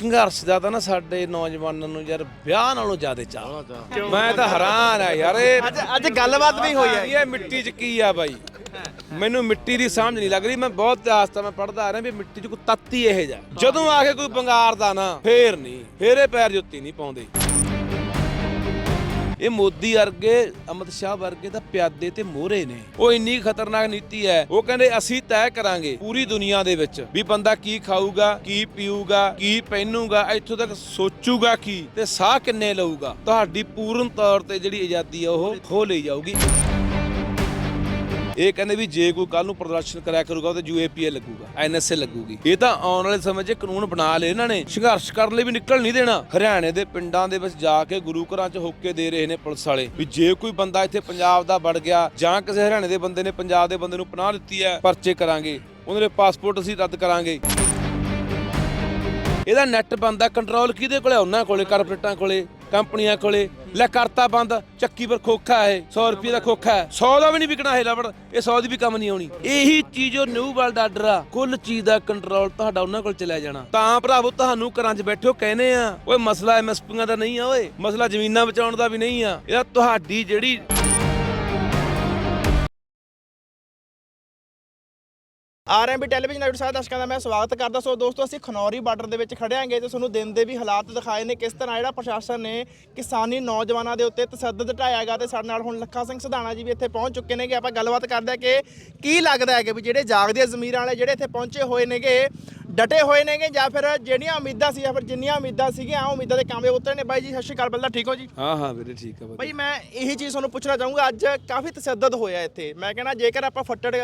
ਸੰਘਰਸ਼ ਦਾ ਤਾਂ ਨਾ ਸਾਡੇ ਨੌਜਵਾਨਾਂ ਨੂੰ ਯਾਰ ਵਿਆਹ ਨਾਲੋਂ ਜ਼ਿਆਦਾ ਚਾਹ ਮੈਂ ਤਾਂ ਹੈਰਾਨ ਆ ਯਾਰ ਇਹ ਅੱਜ ਅੱਜ ਗੱਲਬਾਤ ਵੀ ਹੋਈ ਹੈ ਇਹ ਮਿੱਟੀ 'ਚ ਕੀ ਆ ਬਾਈ? ਮੈਨੂੰ ਮਿੱਟੀ ਦੀ ਸਮਝ ਨਹੀਂ ਲੱਗ ਰਹੀ। ਮੈਂ ਬਹੁਤ ਇਤਿਹਾਸ ਤਾਂ ਮੈਂ ਪੜ੍ਹਦਾ ਆ ਰਿਹਾ ਵੀ ਮਿੱਟੀ 'ਚ ਕੋਈ ਤੱਤ ਹੀ ਇਹ ਜਾ ਜਦੋਂ ਆ ਕੇ ਕੋਈ ਬੰਗਾਰਦਾ ਨਾ ਫੇਰ ਨਹੀਂ। ਫੇਰ ਇਹ ਪੈਰ ਜੁੱਤੀ ਨਹੀਂ ਪਾਉਂਦੇ। ਇਹ ਮੋਦੀ ਵਰਗੇ, ਅਮਿਤ ਸ਼ਾਹ ਵਰਗੇ ਤਾਂ ਪਿਆਦੇ ਤੇ ਮੋਹਰੇ ਨੇ। ਉਹ ਇੰਨੀ ਖਤਰਨਾਕ ਨੀਤੀ ਹੈ, ਉਹ ਕਹਿੰਦੇ ਅਸੀਂ ਤੈਅ ਕਰਾਂਗੇ ਪੂਰੀ ਦੁਨੀਆ ਦੇ ਵਿੱਚ ਵੀ ਬੰਦਾ ਕੀ ਖਾਊਗਾ, ਕੀ ਪੀਊਗਾ, ਕੀ ਪਹਿਨੂਗਾ, ਇੱਥੋਂ ਤੱਕ ਸੋਚੂਗਾ ਕੀ ਤੇ ਸਾਹ ਕਿੰਨੇ ਲਊਗਾ। ਤੁਹਾਡੀ ਪੂਰਨ ਤੌਰ ਤੇ ਜਿਹੜੀ ਆਜ਼ਾਦੀ ਆ, ਉਹ ਖੋ ਲਈ ਜਾਊਗੀ। ਇਹ ਕਹਿੰਦੇ ਵੀ ਜੇ ਕੋਈ ਕੱਲ ਨੂੰ ਪ੍ਰਦਰਸ਼ਨ ਕਰਿਆ ਕਰੂਗਾ ਤੇ ਯੂਏਪੀਏ ਲੱਗੂਗਾ ਐਨਐਸਏ ਲੱਗੂਗੀ। ਇਹ ਤਾਂ ਆਉਣ ਵਾਲੇ ਸਮੇਂ 'ਚ ਕਾਨੂੰਨ ਬਣਾ ਲਏ ਇਹਨਾਂ ਨੇ। ਸੰਘਰਸ਼ ਕਰਨ ਲਈ ਵੀ ਨਿਕਲ ਨਹੀਂ ਦੇਣਾ। ਹਰਿਆਣੇ ਦੇ ਪਿੰਡਾਂ ਦੇ ਵਿੱਚ ਜਾ ਕੇ ਗੁਰੂ ਘਰਾਂ 'ਚ ਹੋਕੇ ਦੇ ਰਹੇ ਨੇ ਪੁਲਿਸ ਵਾਲੇ ਵੀ ਜੇ ਕੋਈ ਬੰਦਾ ਇੱਥੇ ਪੰਜਾਬ ਦਾ ਵੜ ਗਿਆ ਜਾਂ ਕਿਸੇ ਹਰਿਆਣੇ ਦੇ ਬੰਦੇ ਨੇ ਪੰਜਾਬ ਦੇ ਬੰਦੇ ਨੂੰ ਪਨਾਹ ਦਿੱਤੀ ਹੈ, ਪਰਚੇ ਕਰਾਂਗੇ। ਉਹਨਾਂ ਦੇ ਪਾਸਪੋਰਟ ਅਸੀਂ ਰੱਦ ਕਰਾਂਗੇ। ਇਹਦਾ ਨੈਟ ਬੰਦਾ ਕੰਟਰੋਲ ਕਿਹਦੇ ਕੋਲੇ ਉਹਨਾਂ ਕੋਲੇ ਕਾਰਪੋਰੇਟਾਂ ਕੋਲੇ। ਕੰਪਨੀਆਂ ਕੋਲੇ। ਲੈ ਕਰਤਾ ਬੰਦ, ਚੱਕੀ ਪਰ ਖੋਖਾ ਹੈ 100 ਰੁਪਏ ਦਾ ਖੋਖਾ ਹੈ। 100 ਦਾ ਵੀ ਨਹੀਂ ਵਿਕਣਾ ਹੈ ਲਵੜ ਇਹ 100 ਦੀ ਵੀ ਕੰਮ ਨਹੀਂ ਆਉਣੀ। ਇਹੀ ਚੀਜ਼ ਉਹ ਨਿਊ ਵਰਲਡ ਆਰਡਰ ਆ। ਕੁੱਲ ਚੀਜ਼ ਦਾ ਕੰਟਰੋਲ ਤੁਹਾਡਾ ਉਹਨਾਂ ਕੋਲ ਚਲਿਆ ਜਾਣਾ। ਤਾਂ ਭਰਾਵੋ, ਤੁਹਾਨੂੰ ਘਰਾਂ 'ਚ ਬੈਠੋ ਕਹਿੰਦੇ ਆ, ਓਏ, ਮਸਲਾ ਐਮਐਸਪੀਆਂ ਦਾ ਨਹੀਂ ਆ, ਓਏ। ਮਸਲਾ ਜ਼ਮੀਨਾਂ ਬਚਾਉਣ ਦਾ ਵੀ ਨਹੀਂ ਆ। ਇਹਦਾ ਤੁਹਾਡੀ ਜਿਹੜੀ ਆਰਐਮਬੀ ਟੈਲੀਵਿਜ਼ਨ ਲਾਈਵ ਸਾਰੇ ਦਰਸ਼ਕਾਂ ਦਾ ਮੈਂ ਸਵਾਗਤ ਕਰਦਾ। ਸੋ ਦੋਸਤੋ, ਅਸੀਂ ਖਨੌਰੀ ਬਾਰਡਰ ਦੇ ਵਿੱਚ ਖੜਿਆਂਗੇ ਤੇ ਤੁਹਾਨੂੰ ਦਿਨ ਦੇ ਵੀ ਹਾਲਾਤ ਦਿਖਾਏ ਨੇ ਕਿਸ ਤਰ੍ਹਾਂ ਜਿਹੜਾ ਪ੍ਰਸ਼ਾਸਨ ਨੇ ਕਿਸਾਨੀ ਨੌਜਵਾਨਾਂ ਦੇ ਉੱਤੇ ਤਸੱਦਦ ਢਾਇਆਗਾ ਤੇ ਸਾਡੇ ਨਾਲ ਹੁਣ ਲੱਖਾ ਸਿੰਘ ਸਧਾਣਾ ਜੀ ਵੀ ਇੱਥੇ ਪਹੁੰਚ ਚੁੱਕੇ ਨੇਗੇ। ਆਪਾਂ ਗੱਲਬਾਤ ਕਰਦੇ ਹਾਂ ਕਿ ਕੀ ਲੱਗਦਾ ਹੈ ਕਿ ਵੀ ਜਿਹੜੇ ਜਾਗਦੇ ਜ਼ਮੀਰਾਂ ਵਾਲੇ ਜਿਹੜੇ ਇੱਥੇ ਪਹੁੰਚੇ ਹੋਏ ਨੇਗੇ ਡਟੇ ਹੋਏ ਨੇਗੇ ਜਾਂ ਫਿਰ ਜਿਹੜੀਆਂ ਉਮੀਦਾਂ ਸੀ ਜਾਂ ਫਿਰ ਜਿੰਨੀਆਂ ਉਮੀਦਾਂ ਸੀਗੀਆਂ ਉਹ ਉਮੀਦਾਂ ਦੇ ਕਾਮਯਾਬ ਉਤਰੇ ਨੇ। ਬਾਈ ਜੀ ਸਤਿ ਸ਼੍ਰੀ ਅਕਾਲ ਪਹਿਲਾਂ ਠੀਕ ਹੋ ਜੀ? ਹਾਂ ਹਾਂ ਵੀਰੇ ਠੀਕ ਆ ਭਾਈ ਮੈਂ ਇਹੀ ਚੀਜ਼ ਤੁਹਾਨੂੰ ਪੁੱਛਣਾ ਚਾਹੂੰਗਾ ਅੱਜ ਕਾਫੀ ਤਸੱਦਦ ਹੋਇਆ ਇੱਥੇ। ਮੈਂ ਕਹਿੰਦਾ ਜੇਕਰ ਆਪਾਂ ਫੱਟੜ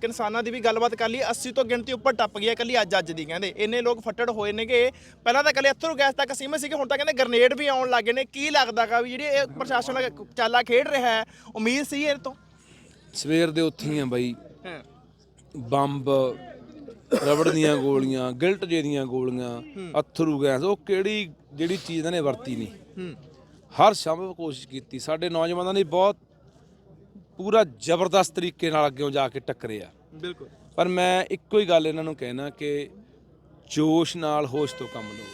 ਕਿਸਾਨਾਂ ਦੀ ਵੀ ਗੱਲਬਾਤ ਕਰ ਲਈ 80 ਤੋਂ ਗਿਣਤੀ ਉੱਪਰ ਟੱਪ ਗਈ ਹੈ ਕੱਲੀ ਅੱਜ ਅੱਜ ਦੀ ਕਹਿੰਦੇ। ਇੰਨੇ ਲੋਕ ਫੱਟੜ ਹੋਏ ਨੇਗੇ। ਪਹਿਲਾਂ ਤਾਂ ਕੱਲੇ ਅਥਰੂ ਗੈਸ ਤੱਕ ਸੀਮਿਤ ਸੀਗੇ ਹੁਣ ਤਾਂ ਕਹਿੰਦੇ ਗ੍ਰਨੇਡ ਵੀ ਆਉਣ ਲੱਗੇ ਨੇ। ਕੀ ਲੱਗਦਾਗਾ ਵੀ ਜਿਹੜੀ ਇਹ ਪ੍ਰਸ਼ਾਸਨ ਚਾਲਾ ਖੇਡ ਰਿਹਾ ਹੈ ਉਮੀਦ ਸੀ ਇਹ ਤੋਂ? ਸਵੇਰ ਦੇ ਉੱਥੇ ਹੀ ਆ ਬਾਈ। ਹਾਂ। ਬੰਬ ਰਬੜ ਦੀਆਂ ਗੋਲੀਆਂ ਗਿਲਟ ਜੇ ਦੀਆਂ ਗੋਲੀਆਂ ਅਥਰੂ ਗੈਸ ਉਹ ਕਿਹੜੀ ਜਿਹੜੀ ਚੀਜ਼ ਇਹਨਾਂ ਨੇ ਵਰਤੀ ਨਹੀਂ। ਹਰ ਸੰਭਵ ਕੋਸ਼ਿਸ਼ ਕੀਤੀ। ਸਾਡੇ ਨੌਜਵਾਨਾਂ ਨੇ ਬਹੁਤ ਪੂਰਾ ਜ਼ਬਰਦਸਤ ਤਰੀਕੇ ਨਾਲ ਅੱਗੇ ਜਾ ਕੇ ਟੱਕਰੇ ਆ। ਬਿਲਕੁਲ। ਪਰ ਮੈਂ ਇੱਕੋ ਹੀ ਗੱਲ ਇਹਨਾਂ ਨੂੰ ਕਹਿਣਾ ਕਿ ਜੋਸ਼ ਨਾਲ ਹੋਸ਼ ਤੋਂ ਕੰਮ ਲਓ।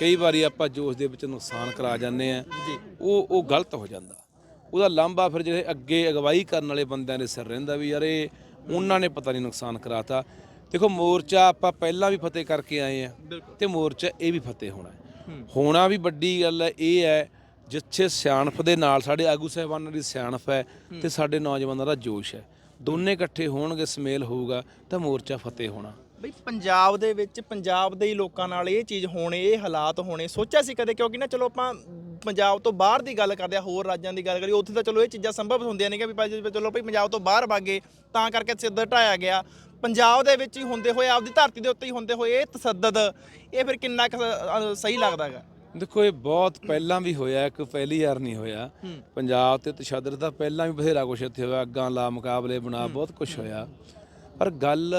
ਕਈ ਵਾਰੀ ਆਪਾਂ ਜੋਸ਼ ਦੇ ਵਿੱਚ ਨੁਕਸਾਨ ਕਰਾ ਜਾਂਦੇ ਆ। ਉਹ ਉਹ ਗਲਤ ਹੋ ਜਾਂਦਾ। ਉਹਦਾ ਲਾਂਭਾ ਫਿਰ ਜਿਹੜੇ ਅੱਗੇ ਅਗਵਾਈ ਕਰਨ ਵਾਲੇ ਬੰਦਿਆਂ ਦੇ ਸਿਰ ਰਹਿੰਦਾ ਵੀ ਯਾਰ ਇਹ ਉਹਨਾਂ ਨੇ ਪਤਾ ਨਹੀਂ ਨੁਕਸਾਨ ਕਰਾਤਾ। ਦੇਖੋ ਮੋਰਚਾ ਆਪਾਂ ਪਹਿਲਾਂ ਵੀ ਫਤਿਹ ਕਰਕੇ ਆਏ ਆ ਤੇ ਮੋਰਚਾ ਇਹ ਵੀ ਫਤਿਹ ਹੋਣਾ। ਹੋਣਾ ਵੀ ਵੱਡੀ ਗੱਲ ਹੈ ਇਹ ਹੈ ਜਿੱਥੇ ਸਿਆਣਪ ਦੇ ਨਾਲ ਸਾਡੇ ਆਗੂ ਸਾਹਿਬਾਨਾਂ ਦੀ ਸਿਆਣਪ ਹੈ ਤੇ ਸਾਡੇ ਨੌਜਵਾਨਾਂ ਦਾ ਜੋਸ਼ ਹੈ। ਦੋਨੇ ਇਕੱਠੇ ਹੋਣਗੇ ਸਮੇਲ ਹੋਊਗਾ ਤਾਂ ਮੋਰਚਾ ਫਤਿਹ ਹੋਣਾ। ਬਈ ਪੰਜਾਬ ਦੇ ਵਿੱਚ ਪੰਜਾਬ ਦੇ ਹੀ ਲੋਕਾਂ ਨਾਲ ਇਹ ਚੀਜ਼ ਹੋਣੇ ਇਹ ਹਾਲਾਤ ਹੋਣੇ ਸੋਚਿਆ ਸੀ ਕਦੇ? ਕਿਉਂਕਿ ਨਾ ਚਲੋ ਆਪਾਂ ਪੰਜਾਬ ਤੋਂ ਬਾਹਰ ਦੀ ਗੱਲ ਕਰਦੇ ਆ ਹੋਰ ਰਾਜਾਂ ਦੀ ਗੱਲ ਕਰੀਏ ਉੱਥੇ ਤਾਂ ਚਲੋ ਇਹ ਚੀਜ਼ਾਂ ਸੰਭਵ ਹੁੰਦੀਆਂ ਨੇ ਕਿ ਵੀ ਭਾਈ ਚਲੋ ਭਈ ਪੰਜਾਬ ਤੋਂ ਬਾਹਰ ਭਾਗੇ ਤਾਂ ਕਰਕੇ ਤਸੱਦਦ ਢਾਇਆ ਗਿਆ। ਪੰਜਾਬ ਦੇ ਵਿੱਚ ਹੀ ਹੁੰਦੇ ਹੋਏ ਆਪਦੀ ਧਰਤੀ ਦੇ ਉੱਤੇ ਹੀ ਹੁੰਦੇ ਹੋਏ ਇਹ ਤਸੱਦਦ ਇਹ ਫਿਰ ਕਿੰਨਾ ਕੁ ਸ- ਸਹੀ ਲੱਗਦਾ ਹੈਗਾ? ਦੇਖੋ ਇਹ ਬਹੁਤ ਪਹਿਲਾਂ ਵੀ ਹੋਇਆ ਇੱਕ ਪਹਿਲੀ ਵਾਰ ਨਹੀਂ ਹੋਇਆ। ਪੰਜਾਬ ਤੇ ਤਸ਼ੱਦਦ ਤਾਂ ਪਹਿਲਾਂ ਵੀ ਬਥੇਰਾ ਕੁਛ ਇੱਥੇ ਹੋਇਆ ਅੱਗਾਂ ਲਾ ਮੁਕਾਬਲੇ ਬਣਾ ਬਹੁਤ ਕੁਝ ਹੋਇਆ। ਪਰ ਗੱਲ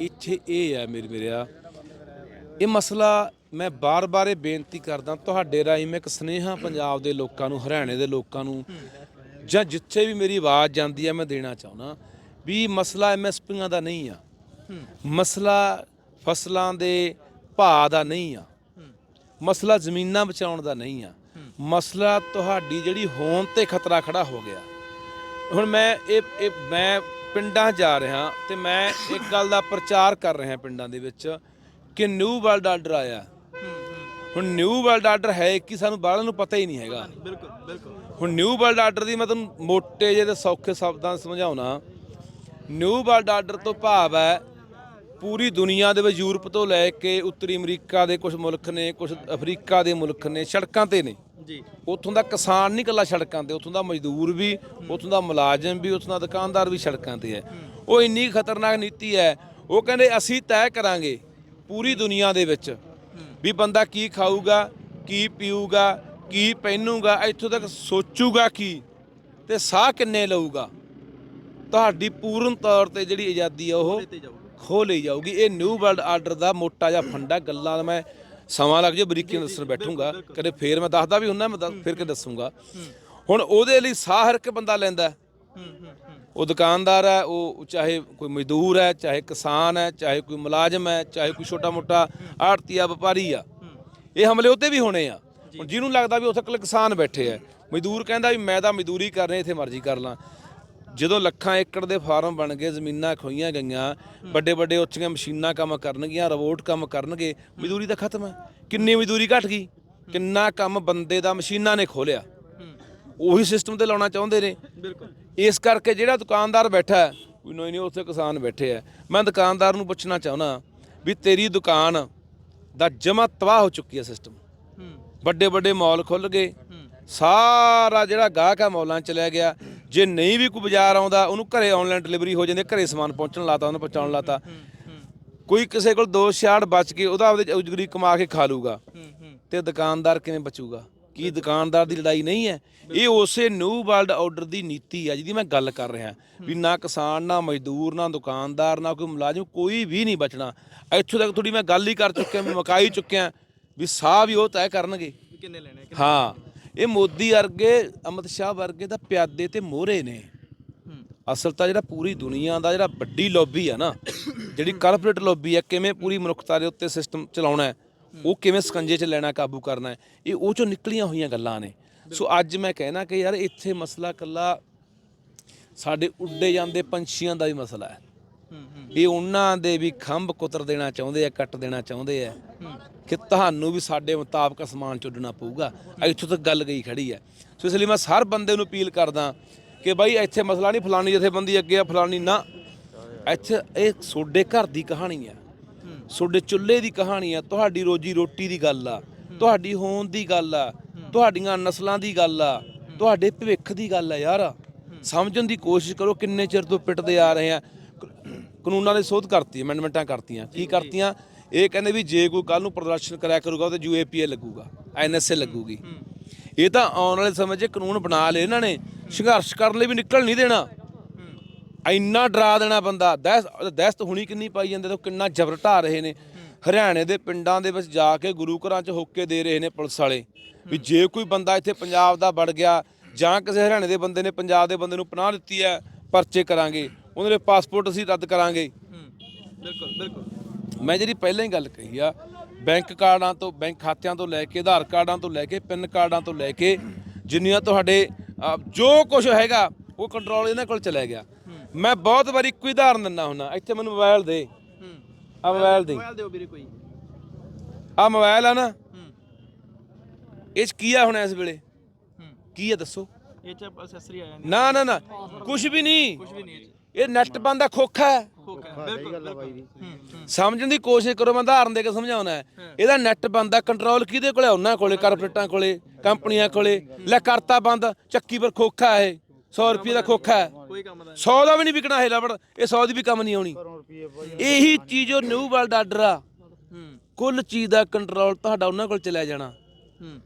ਇੱਥੇ ਇਹ ਹੈ ਮੇਰੀ ਮੇਰਿਆ ਇਹ ਮਸਲਾ ਮੈਂ ਬਾਰ-ਬਾਰ ਇਹ ਬੇਨਤੀ ਕਰਦਾ ਤੁਹਾਡੇ ਰਾਹੀਂ ਮੈਂ ਇੱਕ ਸਨੇਹਾ ਪੰਜਾਬ ਦੇ ਲੋਕਾਂ ਨੂੰ ਹਰਿਆਣੇ ਦੇ ਲੋਕਾਂ ਨੂੰ ਜਾਂ ਜਿੱਥੇ ਵੀ ਮੇਰੀ ਆਵਾਜ਼ ਜਾਂਦੀ ਹੈ ਮੈਂ ਦੇਣਾ ਚਾਹੁੰਦਾ ਵੀ ਮਸਲਾ ਐਮਐਸਪੀਆਂ ਦਾ ਨਹੀਂ ਆ। ਮਸਲਾ ਫਸਲਾਂ ਦੇ ਭਾਅ ਦਾ ਨਹੀਂ ਆ। ਮਸਲਾ ਜ਼ਮੀਨਾਂ ਬਚਾਉਣ ਦਾ ਨਹੀਂ ਆ। ਮਸਲਾ ਤੁਹਾਡੀ ਜਿਹੜੀ ਹੋਣ ਤੇ ਖਤਰਾ ਖੜਾ ਹੋ ਗਿਆ। ਹੁਣ ਮੈਂ ਇਹ ਇਹ ਮੈਂ ਪਿੰਡਾਂ ਜਾ ਰਿਹਾ ਤੇ ਮੈਂ ਇੱਕ ਗੱਲ ਦਾ ਪ੍ਰਚਾਰ ਕਰ ਰਿਹਾ ਪਿੰਡਾਂ ਦੇ ਵਿੱਚ ਕਿ ਨਿਊ ਵਰਲਡ ਆਰਡਰ ਆਇਆ। ਹੁਣ ਨਿਊ ਵਰਲਡ ਆਰਡਰ ਹੈ ਕਿ ਸਾਨੂੰ ਬਾਹਲਾਂ ਨੂੰ ਪਤਾ ਹੀ ਨਹੀਂ ਹੈਗਾ। ਬਿਲਕੁਲ ਬਿਲਕੁਲ। ਹੁਣ ਨਿਊ ਵਰਲਡ ਆਰਡਰ ਦੀ ਮੈਂ ਤੁਹਾਨੂੰ ਮੋٹے ਜਿਹੇ ਤੇ ਸੌਖੇ ਸ਼ਬਦਾਂ ਸਮਝਾਉਣਾ। ਨਿਊ ਵਰਲਡ ਆਰਡਰ ਤੋਂ ਭਾਵ ਹੈ ਪੂਰੀ ਦੁਨੀਆ ਦੇ ਵਿੱਚ ਯੂਰਪ ਤੋਂ ਲੈ ਕੇ ਉੱਤਰੀ ਅਮਰੀਕਾ ਦੇ ਕੁਝ ਮੁਲਕ ਨੇ ਕੁਝ ਅਫਰੀਕਾ ਦੇ ਮੁਲਕ ਨੇ ਸੜਕਾਂ ਤੇ ਨੇ। ਜੀ। ਉੱਥੋਂ ਦਾ ਕਿਸਾਨ ਨਹੀਂ ਇਕੱਲਾ ਸੜਕਾਂ ਤੇ ਉੱਥੋਂ ਦਾ ਮਜ਼ਦੂਰ ਵੀ ਉੱਥੋਂ ਦਾ ਮੁਲਾਜ਼ਮ ਵੀ ਉੱਥੋਂ ਦਾ ਦੁਕਾਨਦਾਰ ਵੀ ਸੜਕਾਂ ਤੇ ਹੈ। ਉਹ ਇੰਨੀ ਖਤਰਨਾਕ ਨੀਤੀ ਹੈ ਉਹ ਕਹਿੰਦੇ ਅਸੀਂ ਤੈਅ ਕਰਾਂਗੇ ਪੂਰੀ ਦੁਨੀਆ ਦੇ ਵਿੱਚ ਵੀ ਬੰਦਾ ਕੀ ਖਾਊਗਾ ਕੀ ਪੀਊਗਾ ਕੀ ਪਹਿਨੂਗਾ ਇੱਥੋਂ ਤੱਕ ਸੋਚੂਗਾ ਕੀ ਤੇ ਸਾਹ ਕਿੰਨੇ ਲਊਗਾ। ਤੁਹਾਡੀ ਪੂਰਨ ਤੌਰ ਤੇ ਜਿਹੜੀ ਆਜ਼ਾਦੀ ਆ ਉਹ ਤੇ ਲਈ ਜਾਊਗੀ। ਇਹ ਨਿਊ ਵਰਲਡ ਆਰਡਰ ਦਾ ਮੋਟਾ ਜਿਹਾ ਫੰਡਾ ਗੱਲਾਂ ਮੈਂ ਸਮਾਂ ਲੱਗ ਜੇ ਬਰੀਕੀ ਨਾਲ ਦੱਸਣ ਬੈਠੂੰਗਾ। ਕਦੇ ਫੇਰ ਮੈਂ ਦੱਸਦਾ ਵੀ ਹੁੰਨਾ ਮੈਂ ਫਿਰ ਕੇ ਦੱਸੂਗਾ। ਹੁਣ ਉਹਦੇ ਲਈ ਸਾਹ ਹਰ ਇੱਕ ਬੰਦਾ ਲੈਂਦਾ ਉਹ ਦੁਕਾਨਦਾਰ ਹੈ, ਉਹ ਚਾਹੇ ਕੋਈ ਮਜ਼ਦੂਰ ਹੈ, ਚਾਹੇ ਕਿਸਾਨ ਹੈ, ਚਾਹੇ ਕੋਈ ਮੁਲਾਜ਼ਮ ਹੈ, ਚਾਹੇ ਕੋਈ ਛੋਟਾ ਮੋਟਾ ਆੜਤੀਆ ਵਪਾਰੀ ਆ। ਇਹ ਹਮਲੇ ਉੱਤੇ ਵੀ ਹੋਣੇ ਆ। ਹੁਣ ਜਿਹਨੂੰ ਲੱਗਦਾ ਵੀ ਉੱਥੇ ਕਿਸਾਨ ਬੈਠੇ ਆ। ਮਜ਼ਦੂਰ ਕਹਿੰਦਾ ਵੀ ਮੈਂ ਤਾਂ ਮਜ਼ਦੂਰੀ ਕਰ ਰਿਹਾ, ਇੱਥੇ ਮਰਜ਼ੀ ਕਰ ਲਾਂ। ਜਦੋਂ ਲੱਖਾਂ ਏਕੜ ਦੇ ਫਾਰਮ ਬਣ ਗਏ ਜ਼ਮੀਨਾਂ ਖੋਈਆਂ ਗਈਆਂ ਵੱਡੇ ਵੱਡੇ ਉੱਚੀਆਂ ਮਸ਼ੀਨਾਂ ਕੰਮ ਕਰਨਗੀਆਂ ਰੋਬੋਟ ਕੰਮ ਕਰਨਗੇ ਮਜ਼ਦੂਰੀ ਤਾਂ ਖਤਮ ਹੈ। ਕਿੰਨੀ ਮਜ਼ਦੂਰੀ ਘਟ ਗਈ? ਕਿੰਨਾ ਕੰਮ ਬੰਦੇ ਦਾ ਮਸ਼ੀਨਾਂ ਨੇ ਖੋਲਿਆ? ਉਹੀ ਸਿਸਟਮ ਤੇ ਲਾਉਣਾ ਚਾਹੁੰਦੇ ਨੇ। ਬਿਲਕੁਲ। ਇਸ ਕਰਕੇ ਜਿਹੜਾ ਦੁਕਾਨਦਾਰ ਬੈਠਾ ਹੈ ਕੋਈ ਨਹੀਂ ਨਹੀਂ ਉੱਥੇ ਕਿਸਾਨ ਬੈਠੇ ਆ ਮੈਂ ਦੁਕਾਨਦਾਰ ਨੂੰ ਪੁੱਛਣਾ ਚਾਹੁੰਦਾ ਵੀ ਤੇਰੀ ਦੁਕਾਨ ਦਾ ਜਮਾ ਤਬਾਹ ਹੋ ਚੁੱਕੀ ਹੈ ਸਿਸਟਮ ਹੂੰ। ਵੱਡੇ ਵੱਡੇ ਮਾਲ ਖੁੱਲ ਗਏ। ਹੂੰ। ਸਾਰਾ ਜਿਹੜਾ ਗਾਹਕ ਆ ਮੌਲਾਂ ਚ ਚਲਿਆ ਗਿਆ। ਜੇ ਨਹੀਂ ਵੀ ਕੋਈ ਬਾਜ਼ਾਰ ਆਉਂਦਾ ਉਹਨੂੰ ਘਰੇ ਆਨਲਾਈਨ ਡਿਲੀਵਰੀ ਹੋ ਜਾਂਦੀ ਹੈ, ਘਰੇ ਸਮਾਨ ਪਹੁੰਚਣ ਲਾਤਾ ਉਹਨੂੰ ਪਹੁੰਚਾਉਣ ਲਾਤਾ। ਕੋਈ ਕਿਸੇ ਕੋਲ ਦੋ ਛਿਆੜ ਬਚ ਕੇ ਉਹਦਾ ਆਪਦੇ ਉਜਗਰੀ ਕਮਾ ਕੇ ਖਾ ਲੂਗਾ। ਤੇ ਦੁਕਾਨਦਾਰ ਕਿਵੇਂ ਬਚੂਗਾ? ਕੀ ਦੁਕਾਨਦਾਰ ਦੀ ਲੜਾਈ ਨਹੀਂ ਹੈ? ਇਹ ਉਸੇ ਨਿਊ ਵਰਲਡ ਆਰਡਰ ਦੀ ਨੀਤੀ ਹੈ ਜਿਹਦੀ ਮੈਂ ਗੱਲ ਕਰ ਰਿਹਾ। ਵੀ ਨਾ ਕਿਸਾਨ ਨਾ ਮਜ਼ਦੂਰ ਨਾ ਦੁਕਾਨਦਾਰ ਨਾ ਕੋਈ ਮੁਲਾਜ਼ਮ ਕੋਈ ਵੀ ਨਹੀਂ ਬਚਣਾ। ਇੱਥੋਂ ਤੱਕ ਥੋੜੀ ਮੈਂ ਗੱਲ ਹੀ ਕਰ ਚੁੱਕਿਆ ਵੀ ਮਕਾਈ ਚੁੱਕਿਆ ਵੀ ਸਾਹ ਵੀ ਉਹ ਤੈਅ ਕਰਨਗੇ। ਕਿੰਨੇ ਲੈਣੇ ਹਾਂ। ਇਹ ਮੋਦੀ ਵਰਗੇ ਅਮਿਤ ਸ਼ਾਹ ਵਰਗੇ ਤਾਂ ਪਿਆਦੇ ਤੇ ਮੋਹਰੇ ਨੇ। ਅਸਲ ਤਾਂ ਜਿਹੜਾ ਪੂਰੀ ਦੁਨੀਆ ਦਾ ਜਿਹੜਾ ਵੱਡੀ ਲੌਬੀ ਆ ਨਾ, ਜਿਹੜੀ ਕਾਰਪੋਰੇਟ ਲੌਬੀ ਆ, ਕਿਵੇਂ ਪੂਰੀ ਮਨੁੱਖਤਾ ਦੇ ਉੱਤੇ ਸਿਸਟਮ ਚਲਾਉਣਾ ਹੈ, ਉਹ ਕਿਵੇਂ ਸਕੰਜੇ 'ਚ ਲੈਣਾ, ਕਾਬੂ ਕਰਨਾ ਹੈ, ਇਹ ਉਹ ਚੋਂ ਨਿਕਲੀਆਂ ਹੋਈਆਂ ਗੱਲਾਂ ਨੇ। ਸੋ ਅੱਜ ਮੈਂ ਕਹਿਣਾ ਕਿ ਯਾਰ ਇੱਥੇ ਮਸਲਾ ਕੱਲਾ ਸਾਡੇ ਉੱਡੇ ਜਾਂਦੇ ਪੰਛੀਆਂ ਦਾ ਵੀ ਮਸਲਾ ਹੈ। ਇਹ ਉਹਨਾਂ ਦੇ ਵੀ ਖੰਭ ਕੁਤਰ ਦੇਣਾ ਚਾਹੁੰਦੇ ਆ, ਕੱਟ ਦੇਣਾ ਚਾਹੁੰਦੇ ਆ। ਕਿ ਤੁਹਾਨੂੰ ਵੀ ਸਾਡੇ ਮੁਤਾਬਕ ਅਸਮਾਨ ਚੁੱਡਣਾ ਪਊਗਾ। ਇੱਥੋਂ ਤੱਕ ਗੱਲ ਗਈ ਖੜੀ ਹੈ ਸੋ ਇਸ ਲਈ ਮੈਂ ਹਰ ਬੰਦੇ ਨੂੰ ਅਪੀਲ ਕਰਦਾ ਕਿ ਬਾਈ ਇੱਥੇ ਮਸਲਾ ਨਹੀਂ ਫਲਾਨੀ ਜਥੇਬੰਦੀ ਅੱਗੇ ਆ ਫਲਾਨੀ ਨਾ। ਇੱਥੇ ਇਹ ਤੁਹਾਡੇ ਘਰ ਦੀ ਕਹਾਣੀ ਆ। ਹੂੰ ਤੁਹਾਡੇ ਚੁੱਲ੍ਹੇ ਦੀ ਕਹਾਣੀ ਆ। ਤੁਹਾਡੀ ਰੋਜੀ ਰੋਟੀ ਦੀ ਗੱਲ ਆ। ਤੁਹਾਡੀ ਹੋਣ ਦੀ ਗੱਲ ਆ। ਤੁਹਾਡੀਆਂ ਨਸਲਾਂ ਦੀ ਗੱਲ ਆ। ਤੁਹਾਡੇ ਭਵਿੱਖ ਦੀ ਗੱਲ ਆ ਯਾਰ। ਸਮਝਣ ਦੀ ਕੋਸ਼ਿਸ਼ ਕਰੋ ਕਿੰਨੇ ਚਿਰ ਤੋਂ ਪਿੱਟਦੇ ਆ ਰਹੇ ਆ। ਕਾਨੂੰਨਾਂ ਦੇ ਸੋਧ ਕਰਤੀ ਅਮੈਂਡਮੈਂਟਾਂ ਕਰਤੀਆਂ। ਕੀ ਕਰਤੀਆਂ? ਇਹ ਕਹਿੰਦੇ ਵੀ ਜੇ ਕੋਈ ਕੱਲ ਨੂੰ ਪ੍ਰਦਰਸ਼ਨ ਕਰਿਆ ਕਰੂਗਾ ਉਹ ਤੇ ਯੂਏਪੀਏ ਲੱਗੂਗਾ ਐਨਐਸਏ ਲੱਗੂਗੀ। ਇਹ ਤਾਂ ਆਉਣ ਵਾਲੇ ਸਮੇਂ 'ਚ ਕਾਨੂੰਨ ਬਣਾ ਲਏ ਇਹਨਾਂ ਨੇ ਸੰਘਰਸ਼ ਕਰਨ ਲਈ ਵੀ ਨਿਕਲ ਨਹੀਂ ਦੇਣਾ। ਇੰਨਾ ਡਰਾ ਦੇਣਾ ਬੰਦਾ ਦਹਿਸ਼ਤ ਦਹਿਸ਼ਤ ਹੁਣੀ ਕਿੰਨੀ ਪਾਈ ਜਾਂਦੇ ਤੋਂ ਕਿੰਨਾ ਜ਼ਬਰ ਢਾ ਰਹੇ ਨੇ। ਹਰਿਆਣੇ ਦੇ ਪਿੰਡਾਂ ਦੇ ਵਿੱਚ ਜਾ ਕੇ ਗੁਰੂ ਘਰਾਂ 'ਚ ਹੋਕੇ ਦੇ ਰਹੇ ਨੇ ਪੁਲਿਸ ਵਾਲੇ ਵੀ ਜੇ ਕੋਈ ਬੰਦਾ ਇੱਥੇ ਪੰਜਾਬ ਦਾ ਵੜ ਗਿਆ ਜਾਂ ਕਿਸੇ ਹਰਿਆਣੇ ਦੇ ਬੰਦੇ ਨੇ ਪੰਜਾਬ ਦੇ ਬੰਦੇ ਨੂੰ ਪਨਾਹ ਦਿੱਤੀ ਹੈ ਪਰਚੇ ਕਰਾਂਗੇ। ਉਹਨਾਂ ਦੇ ਪਾਸਪੋਰਟ ਅਸੀਂ ਰੱਦ ਕਰਾਂਗੇ। ਬਿਲਕੁਲ ਬਿਲਕੁਲ। ਮੈਂ ਜਿਹੜੀ ਪਹਿਲਾਂ ਹੀ ਗੱਲ ਕਹੀ ਆ ਬੈਂਕ ਕਾਰਡਾਂ ਤੋਂ ਬੈਂਕ ਖਾਤਿਆਂ ਤੋਂ ਲੈ ਕੇ ਆਧਾਰ ਕਾਰਡਾਂ ਤੋਂ ਲੈ ਕੇ ਪਿਨ ਕਾਰਡਾਂ ਤੋਂ ਲੈ ਕੇ ਜਿੰਨੀਆਂ ਤੁਹਾਡੇ ਜੋ ਕੁਝ ਹੈਗਾ ਉਹ ਕੰਟਰੋਲ ਇਹਨਾਂ ਕੋਲ ਚਲਾ ਗਿਆ। ਮੈਂ ਬਹੁਤ ਵਾਰੀ ਇੱਕੋ ਉਦਾਹਰਨ ਦਿੰਦਾ ਹੁੰਨਾ ਇੱਥੇ ਮੈਨੂੰ ਮੋਬਾਈਲ ਦੇ। ਆ ਮੋਬਾਈਲ ਦੇ। ਮੋਬਾਈਲ ਦਿਓ ਵੀਰੇ ਕੋਈ। ਆ ਮੋਬਾਈਲ ਆ ਨਾ। ਇਹ 'ਚ ਕੀ ਆ ਹੁਣ ਇਸ ਵੇਲੇ? ਕੀ ਆ ਦੱਸੋ? ਇਹ ਚ ਅਸੈਸਰੀ ਆ ਜਾਂਦੀ ਨਾ ਨਾ ਨਾ। ਕੁਝ ਵੀ ਨਹੀਂ। ਕੁਝ ਵੀ ਨਹੀਂ ਇਹ ਨੈਟ ਬੰਦ ਖੋਖਾ ਹੈ। ਸਮਝਣ ਦੀ ਕੋਸ਼ਿਸ਼ ਕਰੋ ਮੈਂ ਉਦਾਹਰਨ ਦੇ ਕੇ ਸਮਝਾਉਣਾ ਹੈ। ਇਹਦਾ ਨੈਟ ਬੰਦ ਕੰਟਰੋਲ ਕਿਹਦੇ ਕੋਲੇ ਉਹਨਾਂ ਕੋਲੇ ਕਾਰਪੋਰੇਟਾਂ ਕੋਲੇ ਕੰਪਨੀਆਂ ਕੋਲੇ। ਲੈ ਕਰਤਾ ਬੰਦ ਚੱਕੀ ਪਰ ਖੋਖਾ ਹੈ 100 ਰੁਪਏ ਦਾ ਖੋਖਾ ਹੈ। ਕੋਈ ਕੰਮ ਦਾ 100 ਦਾ ਵੀ ਨਹੀਂ ਵਿਕਣਾ ਹੈ ਲਵੜ ਇਹ 100 ਦੀ ਵੀ ਕੰਮ ਨਹੀਂ ਆਉਣੀ। ਇਹੀ ਚੀਜ਼ ਉਹ ਨਿਊ ਵਰਲਡ ਆਰਡਰ ਆ। ਕੁੱਲ ਚੀਜ਼ ਦਾ ਕੰਟਰੋਲ ਤੁਹਾਡਾ ਉਹਨਾਂ ਕੋਲ ਚਲਿਆ ਜਾਣਾ। ਹੂੰ।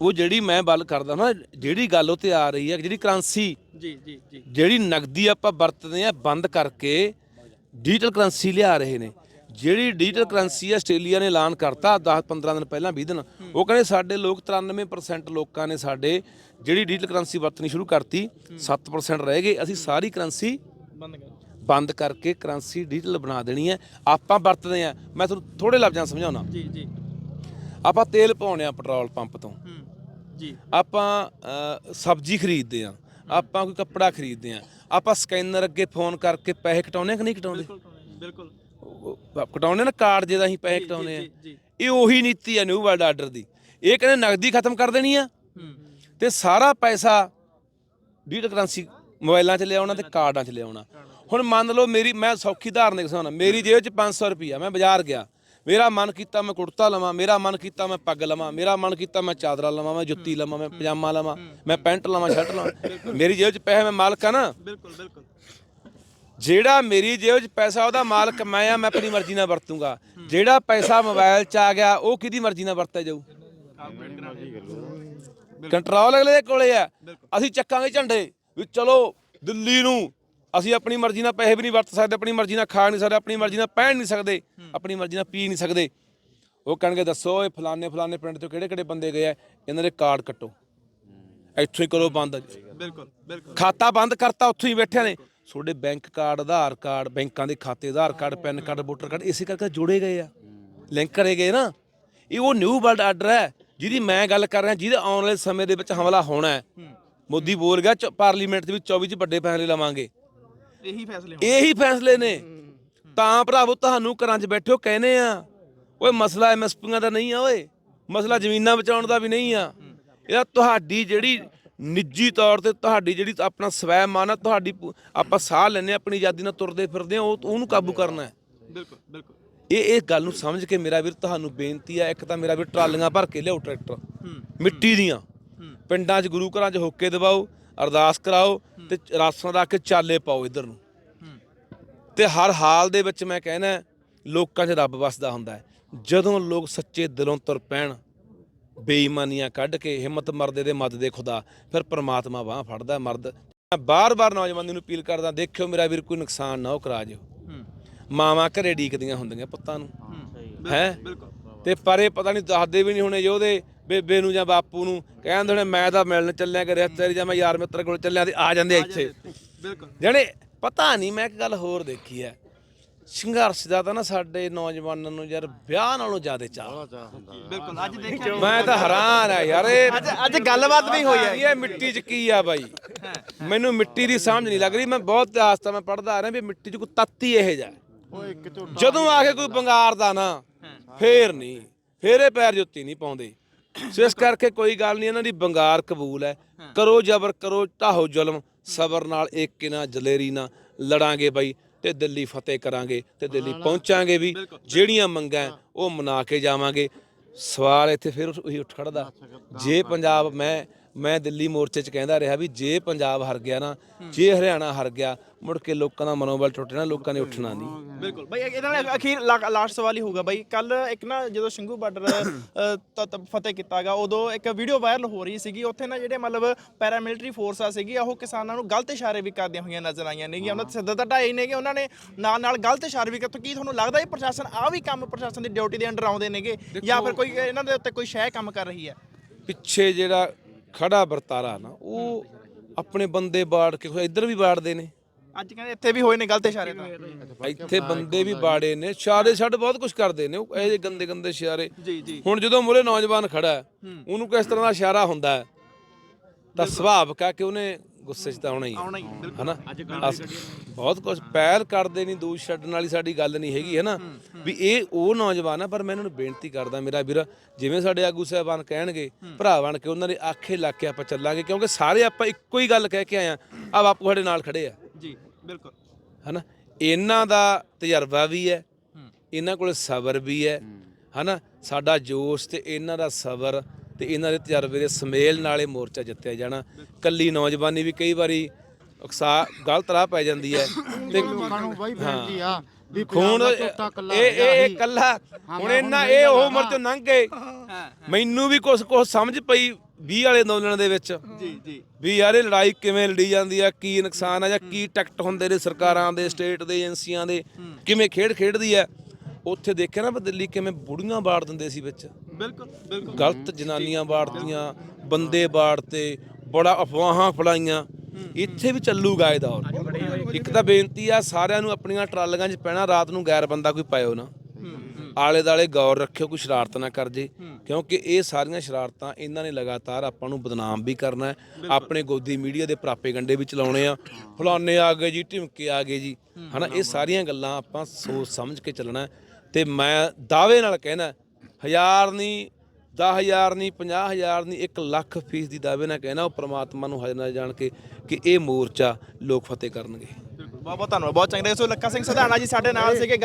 ਉਹ ਜਿਹੜੀ ਮੈਂ ਗੱਲ ਕਰਦਾ ਨਾ ਜਿਹੜੀ ਗੱਲ ਉਹ ਤੇ ਆ ਰਹੀ ਹੈ ਜਿਹੜੀ ਕਰੰਸੀ ਜੀ ਜੀ ਜੀ। ਜਿਹੜੀ ਨਗਦੀ ਆਪਾਂ ਵਰਤਦੇ ਆ ਬੰਦ ਕਰਕੇ ਡਿਜੀਟਲ ਕਰੰਸੀ ਲਿਆ ਰਹੇ ਨੇ। ਜਿਹੜੀ ਡਿਜੀਟਲ ਕਰੰਸੀ ਆਸਟ੍ਰੇਲੀਆ ਨੇ ਐਲਾਨ ਕਰਤਾ 10 15 ਦਿਨ ਪਹਿਲਾਂ 20 ਦਿਨ ਉਹ ਕਹਿੰਦੇ ਸਾਡੇ ਲੋਕ 93% ਲੋਕਾਂ ਨੇ ਸਾਡੇ ਜਿਹੜੀ ਡਿਜੀਟਲ ਕਰੰਸੀ ਵਰਤਣੀ ਸ਼ੁਰੂ ਕਰਤੀ 7% ਰਹਿ ਗਏ। ਅਸੀਂ ਸਾਰੀ ਕਰੰਸੀ ਬੰਦ ਕਰ ਬੰਦ ਕਰਕੇ ਕਰੰਸੀ ਡਿਜੀਟਲ ਬਣਾ ਦੇਣੀ ਹੈ। ਆਪਾਂ ਵਰਤਦੇ ਆ ਮੈਂ ਤੁਹਾਨੂੰ ਥੋੜੇ ਲਫ਼ਜ਼ਾਂ ਸਮਝਾਉਣਾ। ਜੀ ਜੀ। ਆਪਾਂ ਤੇਲ ਪਾਉਣੇ ਆ ਪੈਟਰੋਲ ਪੰਪ ਤੋਂ। ਹੂੰ। ਜੀ। ਆਪਾਂ ਸਬਜ਼ੀ ਖਰੀਦਦੇ ਆ। ਆਪਾਂ ਕੋਈ ਕੱਪੜਾ ਖਰੀਦਦੇ ਆ। ਆਪਾਂ ਸਕੈਨਰ ਅੱਗੇ ਫੋਨ ਕਰਕੇ ਪੈਸੇ ਕਟਾਉਣੇ ਕਿ ਨਹੀਂ ਕਟਾਉਂਦੇ? ਬਿਲਕੁਲ ਕਟਾਉਣੇ ਨਾ ਕਾਰਡ ਜਿਹਦਾ ਅਸੀਂ ਪੈਸੇ ਕਟਾਉਣੇ ਆ। ਇਹ ਉਹੀ ਨੀਤੀ ਆ ਨਿਊ ਵਰਲਡ ਆਰਡਰ ਦੀ। ਇਹ ਕਹਿੰਦੇ ਨਗਦੀ ਖਤਮ ਕਰ ਦੇਣੀ ਆ। ਹੂੰ। ਤੇ ਸਾਰਾ ਪੈਸਾ ਡਿਜੀਟਲ ਕਰੰਸੀ ਮੋਬਾਈਲਾਂ 'ਚ ਲਿਆਉਣਾ ਤੇ ਕਾਰਡਾਂ 'ਚ ਲਿਆਉਣਾ ਹੁਣ ਮੰਨ ਲਓ ਮੇਰੀ ਮੈਂ ਸੌਖੀ ਧਾਰਨ ਦੇ ਮੇਰੀ ਜੇਬ 'ਚ 500 ਰੁਪਈਆ ਮੈਂ ਬਾਜ਼ਾਰ ਗਿਆ। ਮੇਰਾ ਮਨ ਕੀਤਾ ਮੈਂ ਕੁੜਤਾ ਲਵਾਂ ਮੇਰਾ ਮਨ ਕੀਤਾ ਮੈਂ ਪੱਗ ਲਵਾਂ ਮੇਰਾ ਮਨ ਕੀਤਾ ਮੈਂ ਚਾਦਰਾ ਲਵਾਂ ਮੈਂ ਜੁੱਤੀ ਲਵਾਂ ਮੈਂ ਪਜਾਮਾ ਲਵਾਂ ਮੈਂ ਪੈਂਟ ਲਵਾਂ ਸ਼ਰਟ ਲਵਾਂ। ਮੇਰੀ ਜੇਬ 'ਚ ਪੈਸੇ ਮੈਂ ਮਾਲਕ ਆ ਨਾ। ਬਿਲਕੁਲ ਬਿਲਕੁਲ। ਜਿਹੜਾ ਮੇਰੀ ਜੇਬ 'ਚ ਪੈਸਾ ਉਹਦਾ ਮਾਲਕ ਮੈਂ ਆ ਮੈਂ ਆਪਣੀ ਮਰਜ਼ੀ ਨਾਲ ਵਰਤੂੰਗਾ। ਜਿਹੜਾ ਪੈਸਾ ਮੋਬਾਈਲ 'ਚ ਆ ਗਿਆ ਉਹ ਕਿਹਦੀ ਮਰਜ਼ੀ ਨਾਲ ਵਰਤਿਆ ਜਾਊ? ਕੰਟਰੋਲ ਅਗਲੇ ਦੇ ਕੋਲੇ ਆ। ਅਸੀਂ ਚੱਕਾਂਗੇ ਝੰਡੇ ਵੀ ਚਲੋ ਦਿੱਲੀ ਨੂੰ ਅਸੀਂ ਆਪਣੀ ਮਰਜ਼ੀ ਨਾਲ ਪੈਸੇ ਵੀ ਨਹੀਂ ਵਰਤ ਸਕਦੇ ਆਪਣੀ ਮਰਜ਼ੀ ਨਾਲ ਖਾ ਨਹੀਂ ਸਕਦੇ ਆਪਣੀ ਮਰਜ਼ੀ ਨਾਲ ਪਹਿਨ ਨਹੀਂ ਸਕਦੇ ਆਪਣੀ ਮਰਜ਼ੀ ਨਾਲ ਪੀ ਨਹੀਂ ਸਕਦੇ। ਉਹ ਕਹਿਣਗੇ ਦੱਸੋ ਇਹ ਫਲਾਣੇ ਫਲਾਣੇ ਪਿੰਡ ਤੋਂ ਕਿਹੜੇ ਕਿਹੜੇ ਬੰਦੇ ਗਏ ਆ? ਇਹਨਾਂ ਦੇ ਕਾਰਡ ਕੱਟੋ। ਇੱਥੋਂ ਹੀ ਕਰੋ ਬੰਦ। ਬਿਲਕੁਲ ਬਿਲਕੁਲ। ਖਾਤਾ ਬੰਦ ਕਰਤਾ ਉੱਥੋਂ ਹੀ ਬੈਠਿਆਂ ਨੇ। ਤੁਹਾਡੇ ਬੈਂਕ ਕਾਰਡ ਆਧਾਰ ਕਾਰਡ ਬੈਂਕਾਂ ਦੇ ਖਾਤੇ Aadhaar card PAN card voter card ਇਸੇ ਕਰਕੇ ਜੋੜੇ ਗਏ ਆ। ਲਿੰਕ ਕਰੇ ਗਏ ਨਾ। ਇਹ ਉਹ ਨਿਊ ਵਰਲਡ ਆਰਡਰ ਹੈ ਜਿਹਦੀ ਮੈਂ ਗੱਲ ਕਰ ਰਿਹਾ ਜਿਹਦੇ ਆਉਣ ਵਾਲੇ ਸਮੇਂ ਦੇ ਵਿੱਚ ਹਮਲਾ ਹੋਣਾ ਹੈ। ਮੋਦੀ ਬੋਲ ਗਿਆ ਪਾਰਲੀਮੈਂਟ ਦੇ ਵਿੱਚ 24 ਚ ਵੱਡੇ ਫੈਸਲੇ ਲਵਾਂਗੇ। ਇਹੀ ਫੈਸਲੇ ਇਹੀ ਫੈਸਲੇ ਨੇ। ਤਾਂ ਭਰਾਵੋ ਤੁਹਾਨੂੰ ਘਰਾਂ 'ਚ ਬੈਠਿਓ ਕਹਿੰਦੇ ਆ ਓਏ ਮਸਲਾ ਐਮਐਸਪੀਆਂ ਦਾ ਨਹੀਂ ਆ ਓਏ। ਮਸਲਾ ਜ਼ਮੀਨਾਂ ਬਚਾਉਣ ਦਾ ਵੀ ਨਹੀਂ ਆ। ਇਹਦਾ ਤੁਹਾਡੀ ਜਿਹੜੀ ਨਿੱਜੀ ਤੌਰ ਤੇ ਤੁਹਾਡੀ ਜਿਹੜੀ ਆਪਣਾ ਸਵੈ ਮਾਨ ਆ ਤੁਹਾਡੀ ਪੂ- ਆਪਾਂ ਸਾਹ ਲੈਨੇ ਆਪਣੀ ਆਜ਼ਾਦੀ ਨਾਲ ਤੁਰਦੇ ਫਿਰਦੇ ਆ ਉਹ ਉਹਨੂੰ ਕਾਬੂ ਕਰਨਾ ਹੈ। ਬਿਲਕੁਲ ਬਿਲਕੁਲ। ਇਹ ਇਹ ਗੱਲ ਨੂੰ ਸਮਝ ਕੇ ਮੇਰਾ ਵੀਰ ਤੁਹਾਨੂੰ ਬੇਨਤੀ ਹੈ ਇੱਕ ਤਾਂ ਮੇਰਾ ਵੀਰ ਟਰਾਲੀਆਂ ਭਰ ਕੇ ਲਿਆਓ ਟਰੈਕਟਰ। ਮਿੱਟੀ ਦੀਆਂ। ਪਿੰਡਾਂ 'ਚ ਗੁਰੂ ਘਰਾਂ 'ਚ ਹੋਕੇ ਦਿਵਾਓ। ਅਰਦਾਸ ਕਰਾਓ ਤੇ ਰਾਸਾਂ ਰੱਖ ਕੇ ਚਾਲੇ ਪਾਓ ਇਧਰ ਨੂੰ। ਤੇ ਹਰ ਹਾਲ ਦੇ ਵਿੱਚ ਮੈਂ ਕਹਿਣਾ ਲੋਕਾਂ 'ਚ ਰੱਬ ਵਸਦਾ ਹੁੰਦਾ ਹੈ। ਜਦੋਂ ਲੋਕ ਸੱਚੇ ਦਿਲੋਂ ਤੁਰ ਪੈਣ ਬੇਈਮਾਨੀਆਂ ਕੱਢ ਕੇ ਹਿੰਮਤ ਮਰਦੇ ਦੇ ਮਦ ਦੇ ਖੁਦਾ ਫਿਰ ਪ੍ਰਮਾਤਮਾ ਬਾਹ ਫੜਦਾ ਮਰਦ। ਮੈਂ ਬਾਰ-ਬਾਰ ਨੌਜਵਾਨੀ ਨੂੰ ਅਪੀਲ ਕਰਦਾ ਦੇਖਿਓ ਮੇਰਾ ਵੀਰ ਕੋਈ ਨੁਕਸਾਨ ਨਾ ਉਹ ਕਰਾ ਜਿਓ। ਮਾਵਾਂ ਘਰੇ ਡੀਕਦੀਆਂ ਹੁੰਦੀਆਂ ਪੁੱਤਾਂ ਨੂੰ। ਹੈ। ਤੇ ਪਰੇ ਪਤਾ ਨਹੀਂ ਦੱਸਦੇ ਵੀ ਨਹੀਂ ਹੁਣੇ ਜੇ ਉਹਦੇ ਬੇਬੇ ਨੂੰ ਜਾਂ ਬਾਪੂ ਨੂੰ ਕਹਿੰਦੇ ਹੋਣੇ ਮੈਂ ਤਾਂ ਮਿਲਣ ਚੱਲਿਆ ਕਰਿਆ ਤੇਰੀ ਜਾਂ ਮੈਂ ਯਾਰ ਮਿੱਤਰ ਕੋਲ ਚੱਲਿਆ ਤੇ ਆ ਜਾਂਦੇ ਇੱਥੇ। ਬਿਲਕੁਲ। ਜਣੇ ਪਤਾ ਨਹੀਂ ਮੈਂ ਇੱਕ ਗੱਲ ਹੋਰ ਦੇਖੀ ਹੈ। ਸੰਘਰਸ਼ ਦਾ ਤਾਂ ਨਾ ਸਾਡੇ ਨੌਜਵਾਨਾਂ ਨੂੰ ਯਾਰ ਵਿਆਹ ਨਾਲੋਂ ਜ਼ਿਆਦਾ ਚਾਹ ਬਿਲਕੁਲ ਅੱਜ ਦੇਖਿਆ ਮੈਂ ਤਾਂ ਹੈਰਾਨ ਆ ਯਾਰ ਇਹ ਅੱਜ ਅੱਜ ਗੱਲਬਾਤ ਵੀ ਹੋਈ ਹੈ। ਇਹ ਮਿੱਟੀ 'ਚ ਕੀ ਆ ਬਾਈ? ਮੈਨੂੰ ਮਿੱਟੀ ਦੀ ਸਮਝ ਨਹੀਂ ਲੱਗ ਰਹੀ। ਮੈਂ ਬਹੁਤ ਇਤਿਹਾਸ ਤਾਂ ਮੈਂ ਪੜ੍ਹਦਾ ਆ ਰਿਹਾ ਵੀ ਮਿੱਟੀ 'ਚ ਕੋਈ ਤੱਤ ਹੀ ਇਹ ਜਾ ਜਦੋਂ ਆ ਕੇ ਕੋਈ ਬੰਗਾਰਦਾ ਨਾ ਫੇਰ ਨਹੀਂ। ਫੇਰੇ ਪੈਰ ਜੁੱਤੀ ਨਹੀਂ ਪਾਉਂਦੇ। ਸੋ ਇਸ ਕਰਕੇ ਕੋਈ ਗੱਲ ਨਹੀਂ ਇਹਨਾਂ ਦੀ ਬੰਗਾਰ ਕਬੂਲ ਹੈ। ਕਰੋ ਜ਼ਬਰ ਕਰੋ ਢਾਹੋ ਜ਼ੁਲਮ ਸਬਰ ਨਾਲ ਏਕੇ ਨਾਲ ਜਲੇਰੀ ਨਾਲ ਲੜਾਂਗੇ ਬਾਈ ਤੇ ਦਿੱਲੀ ਫਤਿਹ ਕਰਾਂਗੇ ਤੇ ਦਿੱਲੀ ਪਹੁੰਚਾਂਗੇ ਵੀ। ਜਿਹੜੀਆਂ ਮੰਗਾਂ ਹੈ, ਉਹ ਮਨਾ ਕੇ ਜਾਵਾਂਗੇ। ਸਵਾਲ ਇੱਥੇ ਫਿਰ ਉਹੀ ਉੱਠ ਖੜਦਾ। ਜੇ ਪੰਜਾਬ ਮੈਂ ਮੈਂ ਦਿੱਲੀ ਮੋਰਚੇ 'ਚ ਕਹਿੰਦਾ ਰਿਹਾ ਵੀ ਜੇ ਪੰਜਾਬ ਹਾਰ ਗਿਆ ਨਾ ਜੇ ਹਰਿਆਣਾ ਹਾਰ ਗਿਆ ਮੁੜ ਕੇ ਲੋਕਾਂ ਦਾ ਮਨੋਬਲ ਟੁੱਟਣਾ ਲੋਕਾਂ ਨੇ ਉੱਠਣਾ ਨਹੀਂ। ਬਿਲਕੁਲ। ਬਈ ਇਹਦੇ ਨਾਲ ਅਖੀਰ ਲਾਸਟ ਸਵਾਲ ਹੀ ਹੋਊਗਾ ਬਈ। ਕੱਲ ਇੱਕ ਨਾ ਜਦੋਂ ਸਿੰਘੂ ਬਾਰਡਰ ਫਤਿਹ ਕੀਤਾਗਾ ਉਦੋਂ ਇੱਕ ਵੀਡੀਓ ਵਾਇਰਲ ਹੋ ਰਹੀ ਸੀਗੀ। ਉੱਥੇ ਨਾ ਜਿਹੜੇ ਮਤਲਬ ਪੈਰਾਮਿਲਟਰੀ ਫੋਰਸਾਂ ਸੀਗੀ ਉਹ ਕਿਸਾਨਾਂ ਨੂੰ ਗਲਤ ਇਸ਼ਾਰੇ ਵੀ ਕਰਦੀਆਂ ਹੋਈਆਂ ਨਜ਼ਰ ਆਈਆਂ ਨੇਗੀਆਂ। ਉਹਨਾਂ ਤੇ ਸਿੱਧਾ ਢਾਈ ਨੇਗੇ ਉਹਨਾਂ ਨੇ ਨਾਲ ਨਾਲ ਗਲਤ ਇਸ਼ਾਰੇ ਵੀ ਕਰ ਕੀ ਤੁਹਾਨੂੰ ਲੱਗਦਾ ਇਹ ਪ੍ਰਸ਼ਾਸਨ ਆ ਵੀ ਕੰਮ ਪ੍ਰਸ਼ਾਸਨ ਦੀ ਡਿਊਟੀ ਦੇ ਅੰਡਰ ਆਉਂਦੇ ਨੇਗੇ? ਜਾਂ ਫਿਰ ਕੋਈ ਇਹਨਾਂ ਦੇ ਉੱਤੇ ਕੋਈ ਸ਼ਹਿ ਕੰਮ ਕਰ ਰਹੀ ਹੈ? ਪਿੱਛੇ ਜਿਹੜਾ ਖੜਾ ਵਰਤਾਰਾ ਨਾ ਉਹ ਆਪਣੇ ਬੰਦੇ ਬਾੜ ਕੇ ਇੱਧਰ ਵੀ ਬਾੜਦੇ ਨੇ। ਅੱਜ ਕਹਿੰਦੇ ਇੱਥੇ ਵੀ ਹੋਏ ਨੇ ਗਲਤ ਇਸ਼ਾਰੇ ਤਾਂ। ਇੱਥੇ ਬੰਦੇ ਵੀ ਬਾੜੇ ਨੇ ਇਸ਼ਾਰੇ ਛੱਡ ਬਹੁਤ ਕੁਝ ਕਰਦੇ ਨੇ ਉਹ ਇਹ ਜਿਹੇ ਗੰਦੇ ਗੰਦੇ ਇਸ਼ਾਰੇ ਜੀ ਜੀ। ਹੁਣ ਜਦੋਂ ਮੂਰੇ ਨੌਜਵਾਨ ਖੜਾ ਹੈ, ਉਹਨੂੰ ਕਿਸ ਤਰ੍ਹਾਂ ਦਾ ਇਸ਼ਾਰਾ ਹੁੰਦਾ ਹੈ? ਤਾਂ ਸੁਭਾਵਿਕ ਆ ਕਿ ਉਹਨੇ ਗੁੱਸੇ 'ਚ ਤਾਂ ਆਉਣਾ ਹੀ ਹੈ। ਆਉਣਾ ਹੀ ਬਿਲਕੁਲ। ਹਨਾ? ਅਸ- ਬਹੁਤ ਕੁਝ ਪੈਰ ਕਰਦੇ ਨਹੀਂ ਦੂਜ ਛੱਡਣ ਵਾਲੀ ਸਾਡੀ ਗੱਲ ਨਹੀਂ ਹੈਗੀ ਹੈ ਨਾ ਵੀ ਇਹ ਉਹ ਨੌਜਵਾਨ ਆ ਪਰ ਮੈਂ ਇਹਨਾਂ ਨੂੰ ਬੇਨਤੀ ਕਰਦਾ ਮੇਰਾ ਵੀਰ ਜਿਵੇਂ ਸਾਡੇ ਆਗੂ ਸਾਹਿਬਾਨ ਕਹਿਣਗੇ ਭਰਾ ਬਣ ਕੇ ਉਹਨਾਂ ਦੇ ਆਖੇ ਲੱਗ ਕੇ ਆਪਾਂ ਚੱਲਾਂਗੇ ਕਿਉਂਕਿ ਸਾਰੇ ਆਪਾਂ ਇੱਕੋ ਹੀ ਗੱਲ ਕਹਿ ਕੇ ਆਏ ਆ ਆ ਬਾਪੂ ਸਾਡੇ ਨਾਲ ਖੜੇ ਆ। ਜੀ। ਬਿਲਕੁਲ। ਹਨਾ? ਇਹਨਾਂ ਦਾ ਤਜਰਬਾ ਵੀ ਹੈ ਇਹਨਾਂ ਕੋਲ ਸਬਰ ਵੀ ਹੈ ਹਨਾ? ਸਾਡਾ ਜੋਸ਼ ਤੇ ਇਹਨਾਂ ਦਾ ਸਬਰ ਤੇ ਇਹਨਾਂ ਦੇ ਤਜਰਬੇ ਦੇ ਸਮੇਲ ਨਾਲੇ ਮੋਰਚਾ ਜਿੱਤਿਆ ਜਾਣਾ। ਕੱਲੀ ਨੌਜਵਾਨੀ ਵੀ ਕਈ ਵਾਰੀ ਅਕਸਾ ਗਲਤ ਰਾਹ ਪੈ ਜਾਂਦੀ ਹੈ। ਤੇ ਲੋਕਾਂ ਨੂੰ ਬਾਈ ਬੇਨਤੀ ਆ ਵੀ ਖੂਨ ਇਹ ਇਹ ਇਹ ਕੱਲਾ ਹੁਣ ਇਹਨਾਂ ਇਹ ਉਹ ਉਮਰ ਚ ਲੰਘ ਗਏ। ਮੈਨੂੰ ਵੀ ਕੁਝ ਕੁਝ ਸਮਝ ਪਈ 20 ਵਾਲੇ ਅੰਦੋਲਨ ਦੇ ਵਿੱਚ? ਜੀ ਜੀ। ਵੀ ਯਾਰ ਇਹ ਲੜਾਈ ਕਿਵੇਂ ਲੜੀ ਜਾਂਦੀ ਆ? ਕੀ ਨੁਕਸਾਨ ਆ ਜਾਂ ਕੀ ਟੈਕਟ ਹੁੰਦੇ ਨੇ ਸਰਕਾਰਾਂ ਦੇ ਸਟੇਟ ਦੇ ਏਜੰਸੀਆਂ ਦੇ? ਕਿਵੇਂ ਖੇਡ ਖੇਡਦੀ ਆ? ਉੱਥੇ ਦੇਖਿਆ ਨਾ ਦਿੱਲੀ ਕਿਵੇਂ ਬੁੜੀਆਂ ਬਾੜ ਦਿੰਦੇ ਸੀ ਵਿੱਚ। ਬਿਲਕੁਲ ਬਿਲਕੁਲ। ਗਲਤ ਜਨਾਨੀਆਂ ਬਾੜਤੀਆਂ ਬੰਦੇ ਬਾੜਤੇ ਬੜਾ ਅਫਵਾਹਾਂ ਫਲਾਈਆਂ। ਇੱਥੇ ਵੀ ਚੱਲੂਗਾ ਇਹ ਦੌਰ। ਇੱਕ ਤਾਂ ਬੇਨਤੀ ਆ ਸਾਰਿਆਂ ਨੂੰ ਆਪਣੀਆਂ ਟਰਾਲੀਆਂ 'ਚ ਪੈਣਾ ਰਾਤ ਨੂੰ ਗੈਰ ਬੰਦਾ ਕੋਈ ਪਾਇਓ ਨਾ। ਆਲੇ ਦਾਲੇ ਗੌਰ ਰੱਖਿਓ ਕੋਈ ਸ਼ਰਾਰਤ ਨਾ ਕਰ ਜੇ। ਕਿਉਂਕਿ ਇਹ ਸਾਰੀਆਂ ਸ਼ਰਾਰਤਾਂ ਇਹਨਾਂ ਨੇ ਲਗਾਤਾਰ ਆਪਾਂ ਨੂੰ ਬਦਨਾਮ ਵੀ ਕਰਨਾ ਹੈ। ਆਪਣੇ ਗੋਦੀ ਮੀਡੀਆ ਦੇ ਪ੍ਰਾਪੇ ਗੰਡੇ ਵੀ ਚਲਾਉਣੇ ਆ। ਫਲਾਨੇ ਆ ਗਏ ਜੀ ਢਿਮਕੇ ਆ ਗਏ ਜੀ। ਹਨਾ ਇਹ ਸਾਰੀਆਂ ਗੱਲਾਂ ਆਪਾਂ ਸੋਚ ਸਮਝ ਕੇ ਚੱਲਣਾ। ਤੇ ਮੈਂ ਦਾਅਵੇ ਨਾਲ ਕਹਿਣਾ ਹਜ਼ਾਰ ਨਹੀਂ 10000 ਨਹੀਂ 50000 ਨਹੀਂ 1 ਲੱਖ ਫੀਸ ਦੀ ਦਾਅਵੇ ਨਾਲ ਕਹਿਣਾ ਉਹ ਪ੍ਰਮਾਤਮਾ ਨੂੰ ਹਾਜ਼ਰ ਨਾਲ ਜਾਣ ਕੇ ਕਿ ਇਹ ਮੋਰਚਾ ਲੋਕ ਫਤਿਹ ਕਰਨਗੇ। ਬਿਲਕੁਲ। ਬਹੁਤ ਬਹੁਤ ਧੰਨਵਾਦ। ਬਹੁਤ ਚੰਗਾ ਸੋ ਲੱਖਾ ਸਿੰਘ ਸਧਾਣਾ ਜੀ ਸਾਡੇ ਨਾਲ ਸੀਗੇ।